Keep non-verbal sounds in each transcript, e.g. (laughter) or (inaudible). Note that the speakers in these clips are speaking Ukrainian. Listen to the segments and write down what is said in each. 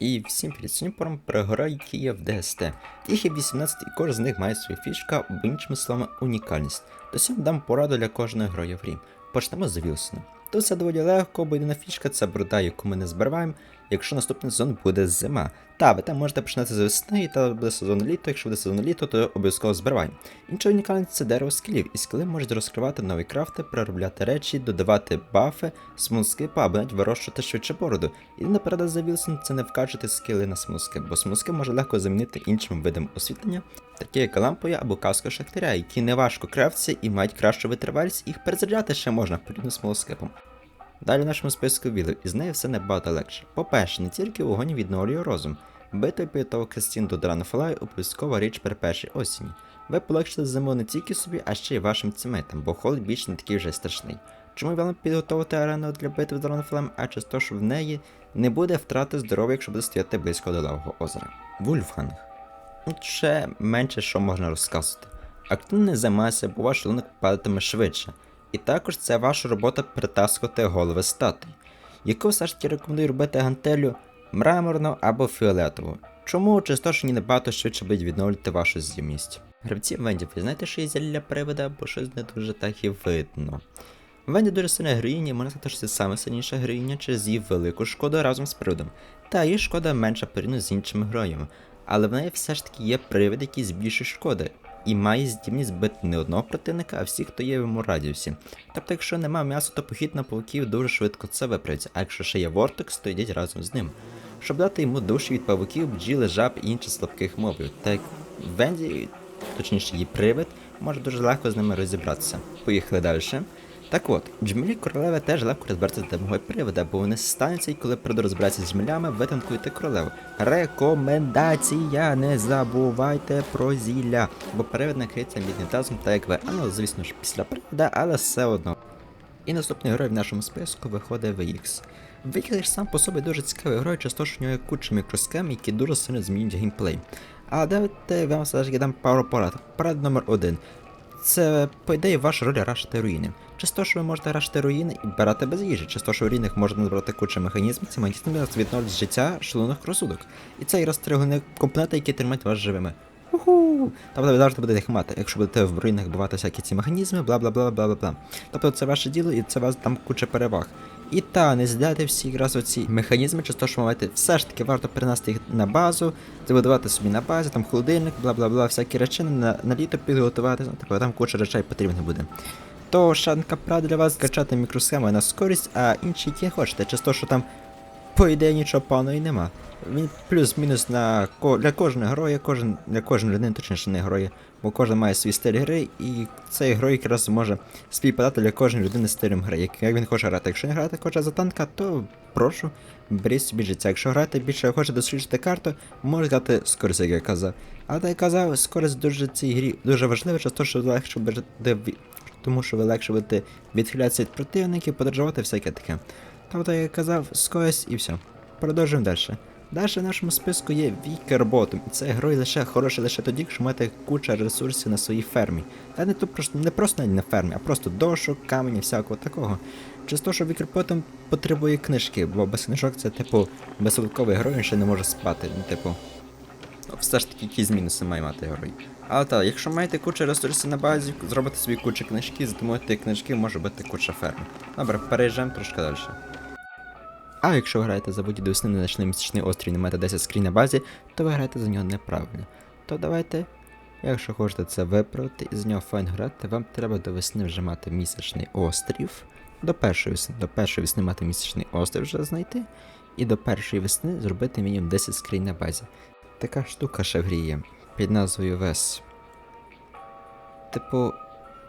І всім привіт, сьогодні пором герой Київ ДСТ. Їх є 18 і кожен з них має свою фішка, іншими словами, унікальність. То сьогодні дам пораду для кожної героя в грі. Почнемо з Вілсона. Тут все доволі легко, бо єдина фішка це брода, яку ми не збираємо, якщо наступний сезон буде зима. Та, ви там можете починати з весни, і та буде сезон літо, якщо буде сезон літо, то обов'язково збираємо. Інша унікальність це дерево скілів, і скіли можуть розкривати нові крафти, переробляти речі, додавати бафи, смолскипа або навіть вирощувати швидше бороду. Єдина порада за Вілсон це не вкачувати скіли на смолскип, бо смолскип може легко замінити іншим видом освітлення, такі як лампою або каска шахтаря, які не важко крафтяться і мають кращу витривалість, їх перезаряджати ще можна порівняно з смолскипом. Далі в нашому списку вілів, і з нею все набагато легше. По-перше, не тільки вогонь відновлює розум. Бити підготовок Кристін до Дранфлай обов'язкова річ при першій осені. Ви полегшите зиму не тільки собі, а ще й вашим тімейтам, бо холод більш не такий вже страшний. Чому вам підготувати арену для битви з Дранфлем, а через те, що в неї не буде втрати здоров'я, якщо буде стояти близько до лавого озера. Вульфганг. Ще менше що можна розказувати. Активно займайся, бо ваш шлунок падатиме швидше. І також це ваша робота притаскувати голови статуй, яку все ж таки рекомендую робити гантелю мраморну або фіолетову. Чому те, що набагато швидше будуть відновлювати вашу з'ємність. Гравці Венді, ви знаєте, що є зілля привида, бо щось не дуже так і видно. Венді дуже сильна героїня, можна сказати, що це саме сильніша героїня через її велику шкоду разом з приводом. Та її шкода менша порівняно з іншими героями, але в неї все ж таки є привид, який збільшує шкоди, і має здібність бити не одного противника, а всіх, хто є в йому радіусі. Тобто, якщо нема м'яса, то похід на павуків дуже швидко це виправиться, а якщо ще є вортекс, то йдіть разом з ним. Щоб дати йому душі від павуків, бджіли, жаб і інших слабких мобів. та як Венді, точніше її привид, може дуже легко з ними розібратися. Поїхали далі. Так от, джмелі королеви теж легко розбиратися з мого привода, бо вони стануться, і коли прийду розбиратися з джмелями, ви танкуєте королеву. Рекомендація, не забувайте про зілля, бо привид накриється магнетизмом, так як ви. Ну, звісно ж, після привода, але все одно. І наступний герой в нашому списку виходить VX. VX сам по собі дуже цікавий герой, через те, що в нього є куча мікросхем, які дуже сильно змінюють геймплей. А давайте вам все ж дам пару порад. Порад номер один. Це, по ідеї, ваша роль рашити руїни. Те, що ви можете рашити руїни і брати без їжі, через те, що в руїнах можна набрати кучу механізмів, ці механізми відновлюють життя, шалених розсудок. І це і головні компоненти, які тримають вас живими. Уху! Тобто ви завжди будете їх мати, якщо будете в руїнах бувати всякі ці механізми, бла бла бла бла бла бла. Тобто це ваше діло і це вас там куча переваг. І та, не зляйте всі якраз оці механізми, через те, що маєте все ж таки варто перенести їх на базу, забудувати собі на базі, там холодильник, бла бла бла, всякі речі на, на літо підготувати, типу, там куча речей потрібно буде. То шанка прав для вас качати мікросхеми на скорість, а інші які хочете, через те, що там по ідеї нічого поганого і нема. Він плюс-мінус на для кожного героя, кожен для кожної людини, точніше не героя, бо кожен має свій стиль гри, і цей герой якраз може співпадати для кожної людини стилем гри. Як, як він хоче грати. Якщо не грати хоче за танка, то прошу, беріть собі життя. Якщо грати більше хоче досліджувати карту, може дати скорість, як я казав. Але так я казав, скорість дуже цій грі дуже важлива, через те, що легше буде тому що ви легше будете відхилятися від противників, подорожувати всяке таке. Тобто, як я казав, скорість і все. Продовжуємо далі. Далі в нашому списку є Вікерботом, і це герой лише хороший лише тоді, якщо маєте куча ресурсів на своїй фермі. Та не то просто не просто на фермі, а просто дошок, камені, всякого такого. Через те, що Вікерботом потребує книжки, бо без книжок це типу безсилковий герой, він ще не може спати. Ну, типу, ну, все ж таки якісь мінуси має мати герой. Але так, якщо маєте кучу ресурсів на базі, зробите собі кучу книжки, затимуєте книжки, може бути куча ферм. Добре, переїжджаємо трошки далі. А якщо ви граєте за будь-до весни на ночний місячний острів і не маєте 10 скрін на базі, то ви граєте за нього неправильно. То давайте, якщо хочете це виправити і з нього файн грати, вам треба до весни вже мати місячний острів. До першої весни, до першої весни мати місячний острів вже знайти. І до першої весни зробити мінімум 10 скрін на базі. Така штука ще в під назвою Вес. Типу,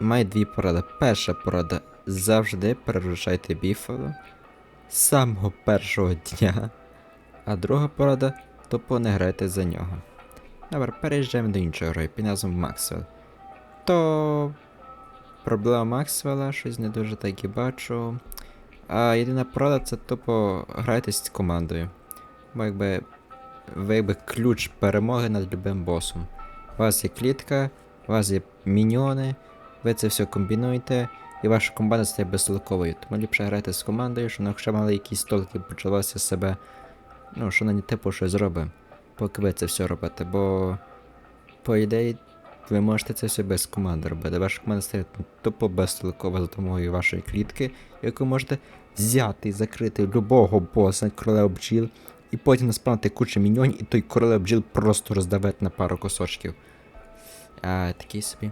має дві поради. Перша порада завжди перерушайте біфало з самого першого дня. А друга порада тупо не грайте за нього. Добре, переїжджаємо до іншого герою під назвом Максвелл. То проблема Максвелла, щось не дуже так і бачу. А єдина порада це тупо грайтесь з командою. Бо якби ви якби ключ перемоги над любим босом. У вас є клітка, у вас є міньйони, ви це все комбінуєте, і ваша команда стає безтолковою. Тому ліпше грайте з командою, щоб якщо мали якісь толки почалося себе Ну, що на типу щось зробить, поки ви це все робите, бо по ідеї ви можете це все без команди робити. Ваша команда стає тупо безтолкова за допомогою вашої клітки, яку можете взяти і закрити любого боса королев бджіл, і потім наспавнити кучу міньонів, і той королев бджіл просто роздавити на пару кусочків. А, такий собі.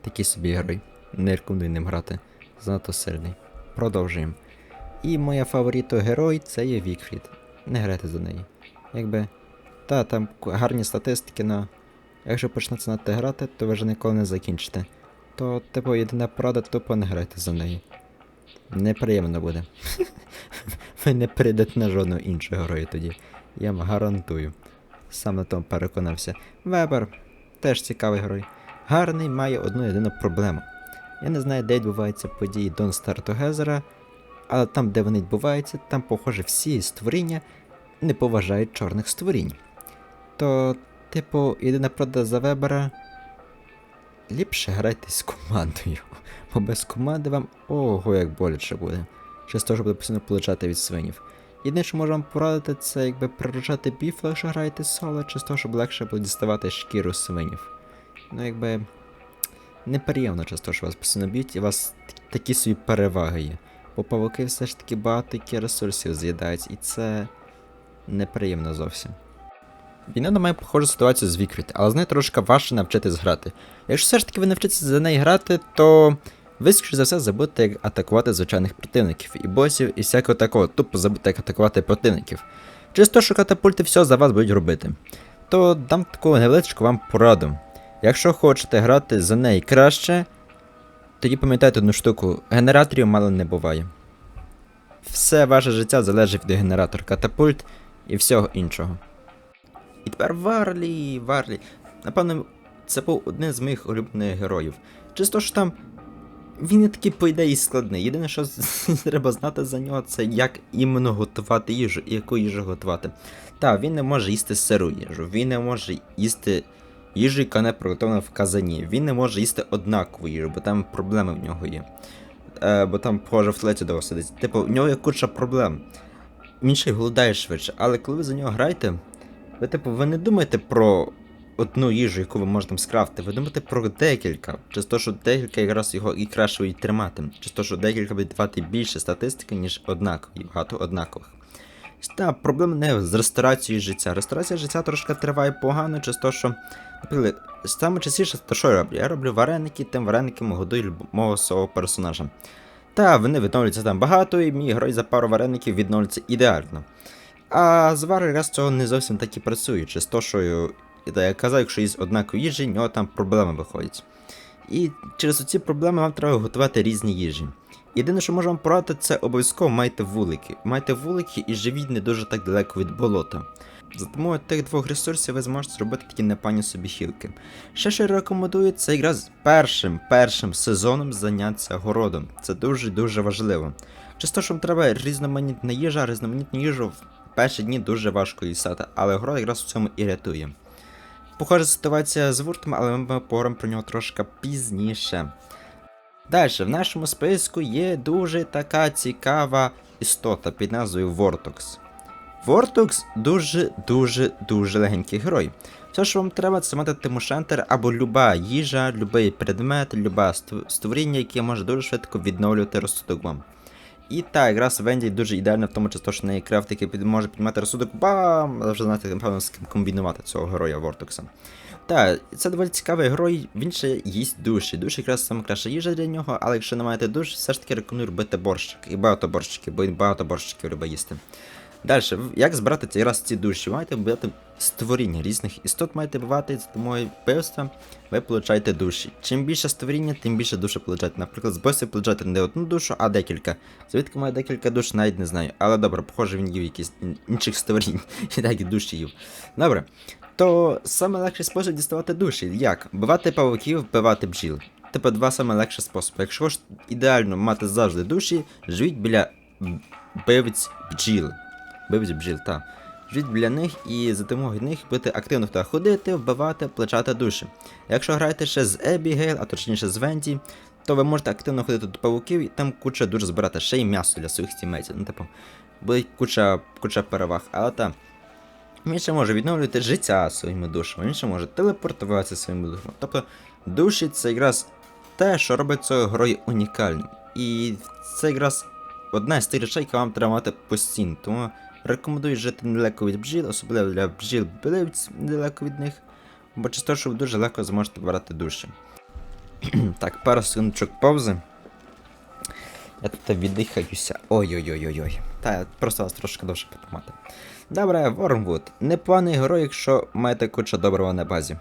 Такий собі герой. Не ним грати. Занадто сильний. Продовжуємо. І моя фаворито герой це є Вікфрід. Не грайте за неї. Якби. Та, там гарні статистики, но якщо почнете на те грати, то ви вже ніколи не закінчите. То, типу, єдина порада, тупо не грайте за неї. Неприємно буде. (laughs) ви не прийдете на жодного іншого героя тоді. Я вам гарантую. Сам на тому переконався. Вебер теж цікавий герой. Гарний має одну єдину проблему. Я не знаю, де відбуваються події Don't Start Together, але там, де вони відбуваються, там, похоже, всі створіння не поважають чорних створінь. То, типу, єдина правда за Вебера. Ліпше грайте з командою. (laughs) Бо без команди вам ого як боляче буде. Через те, що буде постійно получати від свинів. Єдине, що можу вам порадити, це якби приручати біфла, якщо граєте соло, чи з того, щоб легше буде діставати шкіру свинів. Ну, якби. Неприємно часто, що вас постійно і у вас такі собі переваги є. Бо павуки все ж таки багато які ресурсів з'їдають, і це неприємно зовсім. Війна має похожу ситуацію з Вікріт, але з нею трошки важче навчитись грати. Якщо все ж таки ви навчитеся за неї грати, то ви, скоріше за все, забудете, як атакувати звичайних противників, і босів, і всякого такого, тупо забудете, як атакувати противників. Через те, що катапульти все за вас будуть робити. То дам таку невеличку вам пораду. Якщо хочете грати за неї краще, тоді пам'ятайте одну штуку: генераторів мало не буває. Все ваше життя залежить від генератора катапульт і всього іншого. І тепер Варлі, Варлі. Напевно, це був один з моїх улюблених героїв. Чисто що там. Він не такий, по ідеї, складний. Єдине, що (laughs) треба знати за нього, це як іменно готувати їжу і яку їжу готувати. Так, він не може їсти сиру їжу, він не може їсти їжу, яка не приготовлена в казані. Він не може їсти однакову їжу, бо там проблеми в нього є. Е, бо там, похоже, в флеті довго сидить. Типу, в нього є куча проблем. Він ще й голодає швидше, але коли ви за нього граєте, ви, типу, ви не думаєте про одну їжу, яку ви можете там скрафти, ви думаєте про декілька. Чи то, що декілька якраз його і краще буде тримати. Чи то, що декілька буде давати більше статистики, ніж однакові, багато однакових. Та, проблема не з ресторацією життя. Ресторація життя трошки триває погано, через те, що, наприклад, саме частіше, то що я роблю? Я роблю вареники, тим варениками годую люб- мого свого персонажа. Та вони відновлюються там багато, і мій герой за пару вареників відновлюється ідеально. А з вари раз цього не зовсім так і працює, через те, що я казав, якщо є однакові їжі, в нього там проблеми виходять. І через ці проблеми вам треба готувати різні їжі. Єдине, що можу вам порадити, це обов'язково майте вулики. Майте вулики і живіть не дуже так далеко від болота. За допомогою тих двох ресурсів ви зможете зробити такі непані собі хілки. Ще що я рекомендую, це якраз першим першим сезоном зайнятися городом. Це дуже-дуже важливо. Часто, що вам треба різноманітна їжа, різноманітну їжу в перші дні дуже важко їсати, але город якраз в цьому і рятує. Похожа ситуація з вуртом, але ми поговоримо про нього трошки пізніше. Далі, в нашому списку є дуже така цікава істота під назвою Вортокс. Вортокс дуже-дуже дуже легенький герой. Все, що вам треба, це мати Тимошентер або люба їжа, любий предмет, люба створіння, яке може дуже швидко відновлювати розсудок вам. І так, якраз Венді дуже ідеально в тому числі, що неї крафт, який може піднімати розсудок, бам! Вже знаєте, напевно, з ким комбінувати цього героя Вортокса. Так, це доволі цікавий герой, він ще їсть душі. Душі якраз саме краща їжа для нього, але якщо не маєте душ, все ж таки рекомендую робити борщик. І багато борщиків, бо він багато борщиків любить їсти. Далі, як збирати ці раз ці душі? Маєте вбивати створіння різних істот маєте бувати, за допомогою вбивства ви получаєте душі. Чим більше створіння, тим більше душі получаєте. Наприклад, з босів получаєте не одну душу, а декілька. Звідки має декілька душ, навіть не знаю. Але добре, похоже, він їв якісь інших створінь, (laughs) і так і душі їв. Добре. То саме легший спосіб діставати душі. Як? Вбивати павуків, вбивати бджіл. Типу два саме легші способи. Якщо хочете ідеально мати завжди душі, живіть біля бивць бджіл. Бивць бджіл, так. Живіть біля них і за допомогою них будете активно туди ходити, вбивати, плечати душі. Якщо граєте ще з Ебігейл, а точніше з Венті, то ви можете активно ходити до павуків і там куча дуже збирати ще й м'ясо для своїх тімейтів. Ну, типу, буде куча, куча переваг, але та. Він ще може відновлювати життя своїми душами, він ще може телепортуватися своїми душами. Тобто душі це якраз те, що робить цього героя унікальним. І це якраз одна з тих речей, яка вам треба мати постійно. Тому рекомендую жити недалеко від бджіл, особливо для бджіл билиць недалеко від них. Бо часто, що ви дуже легко зможете брати душі. (clears throat) так, пару секундочок паузи. Я тут віддихаюся. Ой-ой-ой-ой-ой. Та просто вас трошки довше потримати. Добре, Вормвуд. Непоганий герой, якщо маєте куча доброго на базі.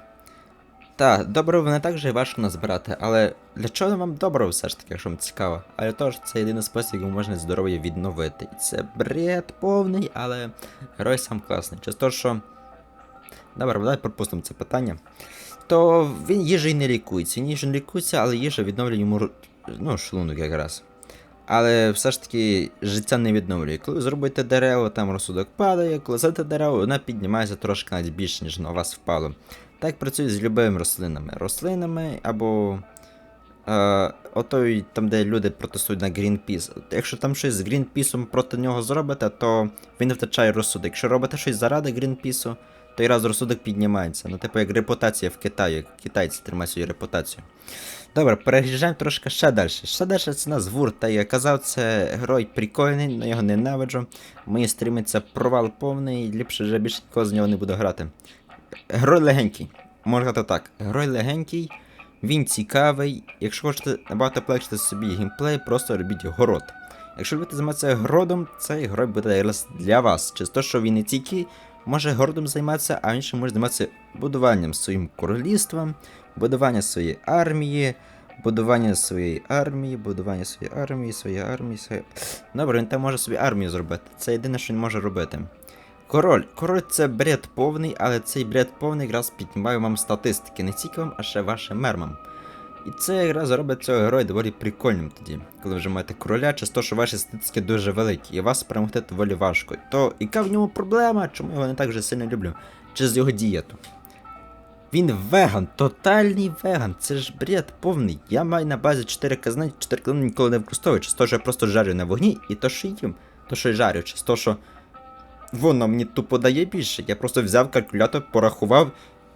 Та, доброго не так же важко назбирати, але для чого вам доброго все ж таки, якщо вам цікаво? А для того ж це єдиний спосіб, яким можна здоров'я відновити. І це бред повний, але герой сам класний. Через те, що. Добре, давай пропустимо це питання. То він їжею не лікується. Він їжею не лікується, але їжа відновлює йому ну, шлунок якраз. Але все ж таки життя не відновлює. Коли ви зробите дерево, там розсудок падає, коли садите дерево, вона піднімається трошки навіть більше, ніж на вас впало. Так працює з любими рослинами. Рослинами або. Е, отой, там, де люди протестують на Greenpeace. Якщо там щось з Greenpeace проти нього зробите, то він втрачає розсудок. Якщо робите щось заради Greenpeace, то і раз розсудок піднімається. Ну, типу, як репутація в Китаї, китайці тримають свою репутацію. Добре, переїжджаємо трошки ще далі. Ще далі це нас Вур, та я казав, це герой прикольний, але його ненавиджу. Мої стріми це провал повний, ліпше вже більше нікого з нього не буду грати. Герой легенький. Можна сказати так. Герой легенький, він цікавий. Якщо хочете набагато полегшити собі геймплей, просто робіть город. Якщо любите займатися городом, цей герой буде для вас. Через те, що він не тільки може городом займатися, а ще може займатися будуванням своїм королівством, будування своєї армії, будування своєї армії, будування своєї армії, своєї армії, своєї. Добре, він там може собі армію зробити. Це єдине, що він може робити. Король. Король це бред повний, але цей бред повний якраз піднімає вам статистики, не тільки вам, а ще вашим мермам. І це якраз робить цього героя доволі прикольним тоді, коли вже маєте короля, через те, що ваші статистики дуже великі, і вас перемогти доволі важко. То яка в ньому проблема, чому я його не так вже сильно люблю? Через його дієту. Він веган, тотальний веган, це ж бред повний. Я маю на базі 4 казни, 4 казни ніколи не використовую, через те, що я просто жарю на вогні, і то, що їм, то, що я жарю, через те, що воно мені тупо дає більше. Я просто взяв калькулятор, порахував,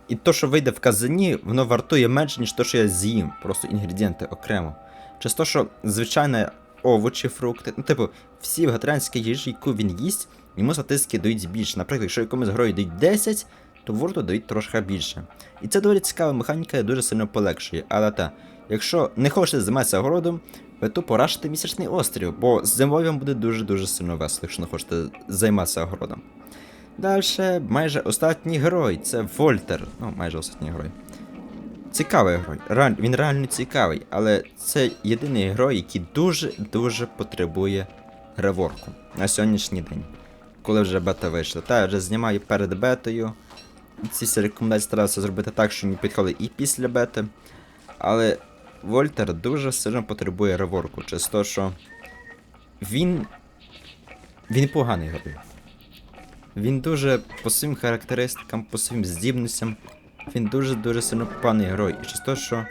і то, що вийде в казані, воно вартує менше, ніж то, що я з'їм. Просто інгредієнти окремо. Через те, що звичайно овочі, фрукти, ну, типу, всі вегетаріанські їжі, яку він їсть, йому статистики дають більше. Наприклад, якщо якомусь герою дають 10, то ворду дають трошки більше. І це доволі цікава механіка, яка дуже сильно полегшує. Але та, якщо не хочете займатися городом, ви тупо рашите місячний острів, бо зимою вам буде дуже-дуже сильно весело, якщо не хочете займатися городом. Далі, майже останній герой це Вольтер. Ну, майже останній герой. Цікавий герой. Реаль... Він реально цікавий, але це єдиний герой, який дуже-дуже потребує реворку на сьогоднішній день. Коли вже бета вийшла. Та я вже знімаю перед бетою. Ці всі рекомендації старався зробити так, що він підходить і після бети. Але Вольтер дуже сильно потребує реворку, через те, що він. Він поганий герой. Він дуже по своїм характеристикам, по своїм здібностям, він дуже-дуже сильно поганий герой. І через те, що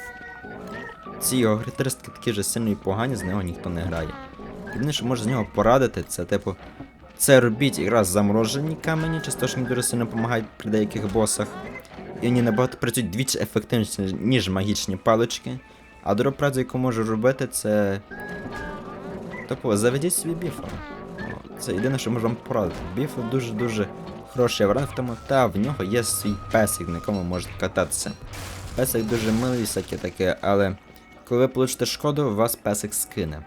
ці його характеристики такі ж сильно і погані, з нього ніхто не грає. Єдине, що може з нього порадити, це типу. Це робіть якраз заморожені камені, через те, що вони дуже сильно допомагають при деяких босах. І вони набагато працюють двічі ефективніше, ніж магічні палички. А друга праця, яку можу робити, це. Тобто, заведіть собі біфа. Це єдине, що можу вам порадити. Біфа дуже-дуже хороший варіант в тому, та в нього є свій песик, на якому можете кататися. Песик дуже милий, всяке таке, але коли ви получите шкоду, вас песик скине.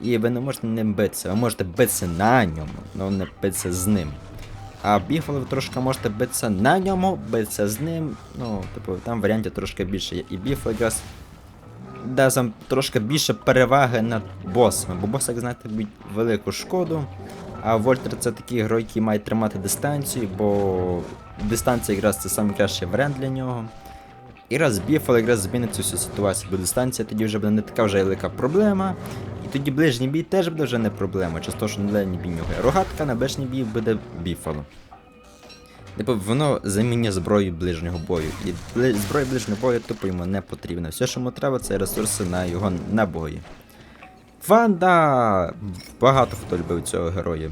І ви не можете ним битися. Ви можете битися на ньому, але не битися з ним. А біфали ви трошки можете битися на ньому, битися з ним. Ну, типу, там варіантів трошки більше є. І біф якраз дасть вам трошки більше переваги над босами. Бо боси, як знаєте, б'ють велику шкоду. А Вольтер це такий герой, який має тримати дистанцію, бо дистанція якраз це найкращий варіант для нього. І раз біфал якраз змінить цю всю ситуацію, бо дистанція тоді вже буде не така вже велика проблема. І тоді ближній бій теж буде вже не проблема, через те, що на дальній бій нього. є Рогатка на ближній бій буде біфалом. Типу, воно замінює зброю ближнього бою. І зброя ближнього бою тупо йому не потрібна. Все, що йому треба, це ресурси на його набої. Ванда! Багато хто любив цього героя.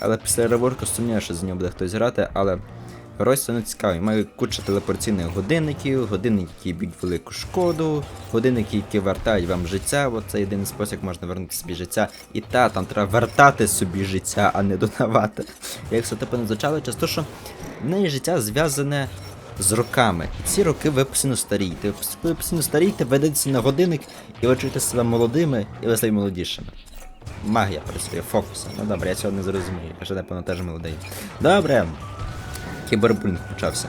Але після реворку сумніваю, що з нього буде хтось грати, але герой не цікавий. Має кучу телепорційних годинників, годинники, які б'ють велику шкоду, годинники, які вертають вам життя. От це єдиний спосіб, як можна вернути собі життя. І та, там треба вертати собі життя, а не додавати. Як це типу не звучало, часто, що в неї життя зв'язане з роками. І ці роки ви постійно старієте. Ви постійно старієте, ведеться на годинник, і ви чуєте себе молодими, і ви стаєте молодішими. Магія працює, фокуси. Ну добре, я цього не зрозумію. Я ж напевно теж молодий. Добре. Кібербулінг почався.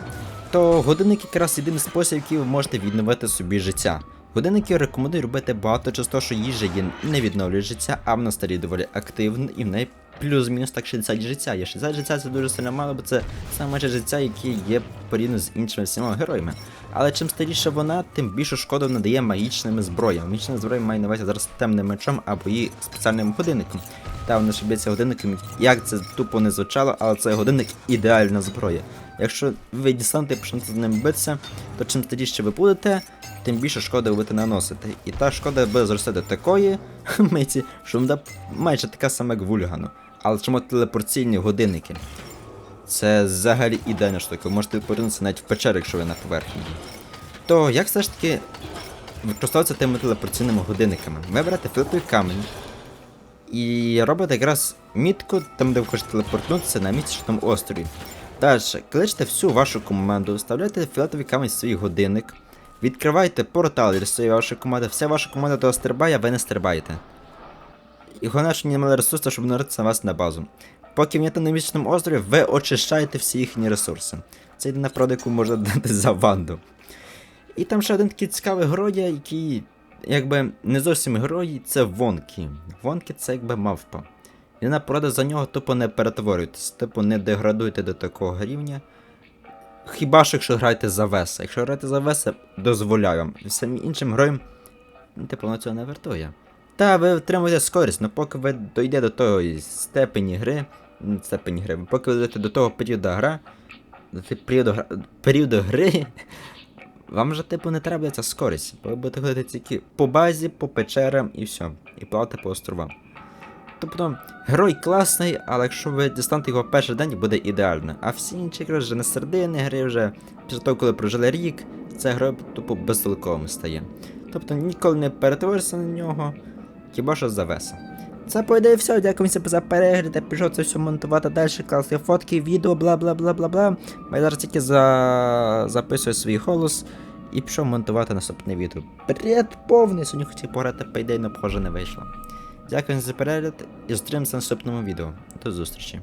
То годинник якраз єдиний спосіб, який ви можете відновити собі життя. Годинники рекомендую робити багато через що їжа є не відновлює життя, а вона старі доволі активно і в неї плюс-мінус так 60 життя. Є 60 життя це дуже сильно мало, бо це саме майже життя, яке є порівняно з іншими всіма героями. Але чим старіша вона, тим більшу шкоду надає магічними зброями. Магічна зброя має на увазі зараз темним мечом або її спеціальним годинником. Та вона ж б'ється годинником, як це тупо не звучало, але це годинник ідеальна зброя. Якщо ви дістанете і почнете з ним битися, то чим старіше ви будете, тим більше шкоди ви будете наносити. І та шкода буде зрости до такої (laughs) миті, що вона майже така сама, як вульгану. Але чому телепорційні годинники? Це взагалі ідеальна штука. Ви можете повернутися навіть в печері, якщо ви на поверхні. То як все ж таки використовуватися тими телепорційними годинниками? Ви берете філтовий камінь і робите якраз мітку, там де ви хочете телепортнутися на місячному острові. Далі, кличте всю вашу команду, вставляйте фіолетовий камінь в свій годинник, відкривайте портал для своєї вашої команди, вся ваша команда того стрибає, а ви не стрибаєте. І головне, що мали ресурсів, щоб нарадитися на вас на базу. Поки ви на місячному острові, ви очищаєте всі їхні ресурси. Це єдина правда, яку можна (laughs) дати за ванду. І там ще один такий цікавий герой, є, який, якби не зовсім герой, це Вонкі. Вонкі це якби мавпа. Єдина порада за нього тупо не перетворюйтесь, типу не деградуйте до такого рівня. Хіба що якщо граєте за Веса. Якщо граєте за Веса, дозволяю вам. Всім іншим героям, ну, типу, воно цього не вартує. Та ви отримуєте скорість, але поки ви дойдете до того степені гри, степені гри, поки ви дойдете до того періоду гра, періоду, періоду гри, вам вже типу не треба ця скорість. Ви будете ходити тільки по базі, по печерам і все. І плавати по островам. Тобто, герой класний, але якщо ви дістанете його в перший день, буде ідеально. А всі інші гри вже на середини гри, вже після того, коли прожили рік, це герой тупо безтолковим стає. Тобто ніколи не перетворишся на нього, хіба що завеса. Це по ідеї все, дякую за перегляд, я пішов це все монтувати далі, класні фотки, відео, бла бла бла бла бла. Я зараз тільки за... записую свій голос і пішов монтувати наступне відео. Бред повний, сьогодні хотів пограти, по ідеї, але похоже не вийшло. Дякую за перегляд і зустрінемося в наступному відео. До зустрічі.